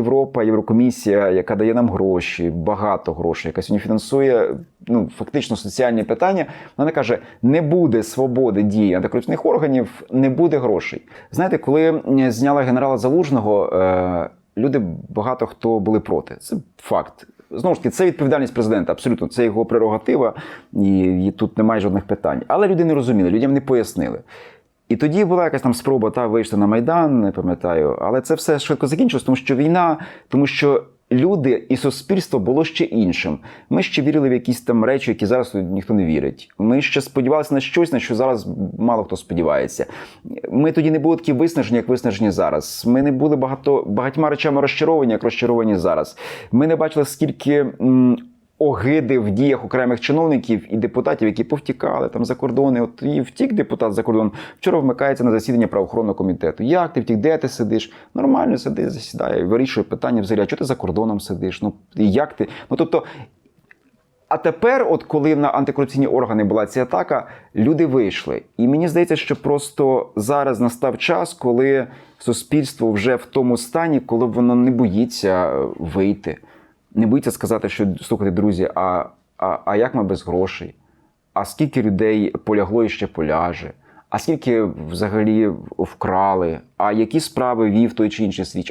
Європа, Єврокомісія, яка дає нам гроші, багато грошей, яка сьогодні фінансує ну фактично соціальні питання. Вона каже: не буде свободи дії антикорупційних органів, не буде грошей. Знаєте, коли м, зняли генерала Залужного, е, люди багато хто були проти. Це факт. Знову ж таки, це відповідальність президента. Абсолютно, це його прерогатива, і тут немає жодних питань. Але люди не розуміли, людям не пояснили. І тоді була якась там спроба та вийшли на Майдан, не пам'ятаю. Але це все швидко закінчилось, тому що війна, тому що люди і суспільство було ще іншим. Ми ще вірили в якісь там речі, які зараз ніхто не вірить. Ми ще сподівалися на щось, на що зараз мало хто сподівається. Ми тоді не були такі виснажені, як виснажені зараз. Ми не були багато багатьма речами розчаровані, як розчаровані зараз. Ми не бачили скільки. Огиди в діях окремих чиновників і депутатів, які повтікали там за кордони. От і втік депутат за кордон. Вчора вмикається на засідання правоохоронного комітету. Як ти втік? Де ти сидиш? Нормально сиди, засідає, вирішує питання взагалі. А чого ти за кордоном сидиш? Ну як ти? Ну тобто. А тепер, от коли на антикорупційні органи була ця атака, люди вийшли. І мені здається, що просто зараз настав час, коли суспільство вже в тому стані, коли воно не боїться е, вийти, не боїться сказати, що слухайте, друзі, а, а, а як ми без грошей? А скільки людей полягло і ще поляже? А скільки взагалі вкрали? А які справи вів той чи інший свіч?